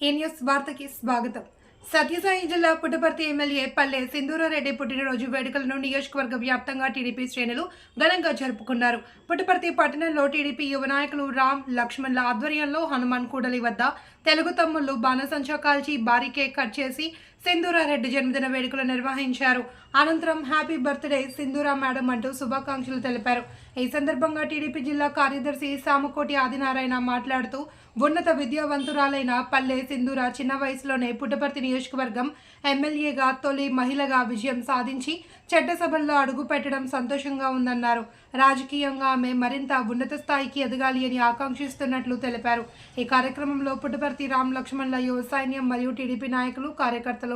ఈ న్యూస్ వార్తకి స్వాగతం. సత్యసాయి జిల్లా పుట్టపర్తి ఎమ్మెల్యే పల్లె సింధూరారెడ్డి పుట్టినరోజు వేడుకలను నియోజకవర్గ వ్యాప్తంగా టీడీపీ శ్రేణులు ఘనంగా జరుపుకున్నారు. పుట్టపర్తి పట్టణంలో టీడీపీ యువ నాయకులు రామ్ లక్ష్మణ్ల ఆధ్వర్యంలో హనుమాన్ కూడలి వద్ద తెలుగు తమ్ముళ్ళు బాణసంచా కాల్చి భారీ కేక్ కట్ చేసి సింధూరారెడ్డి జన్మదిన వేడుకలు నిర్వహించారు. అనంతరం హ్యాపీ బర్త్డే సింధూరా మేడం అంటూ శుభాకాంక్షలు తెలిపారు. ఈ సందర్భంగా టీడీపీ జిల్లా కార్యదర్శి సామకోటి ఆదినారాయణ మాట్లాడుతూ ఉన్నత విద్యావంతురాలైన పల్లె సింధూర చిన్న వయసులోనే పుట్టపర్తి నియోజకవర్గం ఎమ్మెల్యేగా తొలి మహిళగా విజయం సాధించి చట్టసభల్లో అడుగు పెట్టడం సంతోషంగా ఉందన్నారు. రాజకీయంగా ఆమె మరింత ఉన్నత స్థాయికి ఎదగాలి అని ఆకాంక్షిస్తున్నట్లు తెలిపారు. ఈ కార్యక్రమంలో పుట్టపర్తి రామ్ లక్ష్మణ్ల యువ సైన్యం మరియు టీడీపీ నాయకులు కార్యకర్తలు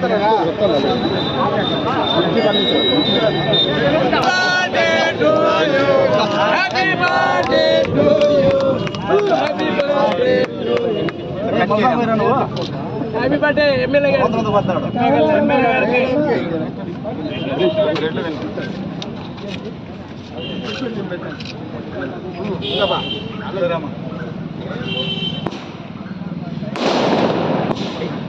happy birthday to you happy birthday happy birthday MLA గారు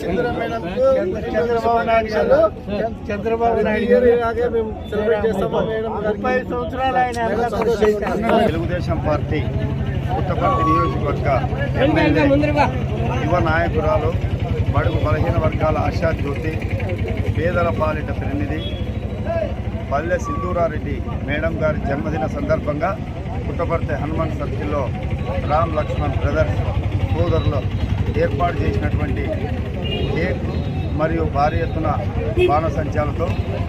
సిద్ధరామయ్యకు చంద్రబాబు నాయుడు గారు. చంద్రబాబు నాయుడు గారు. ఇలాగే మేము సెలబ్రేట్ చేస్తాము ముప్పై సంవత్సరాలు ఆయన తెలుగుదేశం పార్టీ పుట్టపర్తి నియోజకవర్గ ఎమ్మెల్యే యువ నాయకురాలు బడుగు బలహీన వర్గాల ఆశాజ్యోతి పేదల పాలిట ప్రతినిధి పల్లె సింధూరారెడ్డి మేడం గారి జన్మదిన సందర్భంగా పుట్టపర్తి హనుమాన్ సర్కిల్లో రామ్ లక్ష్మణ్ బ్రదర్స్ సోదరులు ఏర్పాటు చేసినటువంటి కేక్ మరియు భారీ ఎత్తున బాణసంచాలతో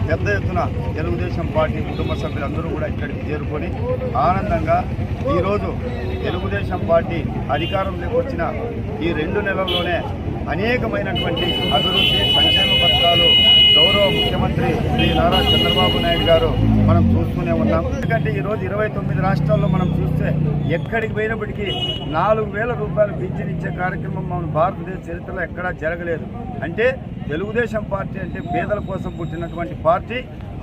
పెద్ద ఎత్తున తెలుగుదేశం పార్టీ కుటుంబ సభ్యులందరూ కూడా ఇక్కడికి చేరుకొని ఆనందంగా ఈరోజు తెలుగుదేశం పార్టీ అధికారంలోకి వచ్చిన ఈ రెండు నెలల్లోనే అనేకమైనటువంటి అభివృద్ధి సంక్షేమ పథకాలు గౌరవ ముఖ్యమంత్రి శ్రీ నారా చంద్రబాబు నాయుడు గారు మనం చూస్తూనే ఉన్నాం. ఎందుకంటే ఈరోజు ఇరవై తొమ్మిది రాష్ట్రాల్లో మనం చూస్తే ఎక్కడికి పోయినప్పటికీ నాలుగు వేల రూపాయలు పింఛనిచ్చే కార్యక్రమం మన భారతదేశ చరిత్రలో ఎక్కడా జరగలేదు. అంటే తెలుగుదేశం పార్టీ అంటే పేదల కోసం పుట్టినటువంటి పార్టీ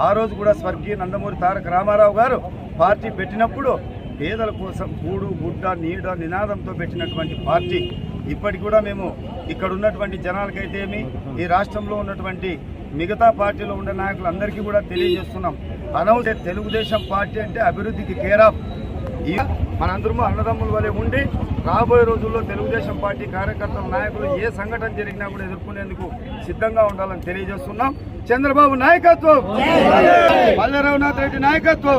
ఆ రోజు కూడా స్వర్గీయ నందమూరి తారక రామారావు గారు పార్టీ పెట్టినప్పుడు పేదల కోసం కూడు గుడ్డ నీడ నినాదంతో పెట్టినటువంటి పార్టీ. ఇప్పటికి కూడా మేము ఇక్కడ ఉన్నటువంటి జనాలకైతేమి ఈ రాష్ట్రంలో ఉన్నటువంటి మిగతా పార్టీలో ఉండే నాయకులందరికీ కూడా తెలియజేస్తున్నాం. అనవసర తెలుగుదేశం పార్టీ అంటే అభివృద్ధికి కేరాఫ్ ఈ మనందరము అన్నదమ్ముల వలె ఉండి రాబోయే రోజుల్లో తెలుగుదేశం పార్టీ కార్యకర్తల నాయకులు ఏ సంఘటన జరిగినా కూడా ఎదుర్కొనేందుకు సిద్ధంగా ఉండాలని తెలియజేస్తున్నాం. చంద్రబాబు నాయకత్వం! పల్లె రఘునాథ్ రెడ్డి నాయకత్వం!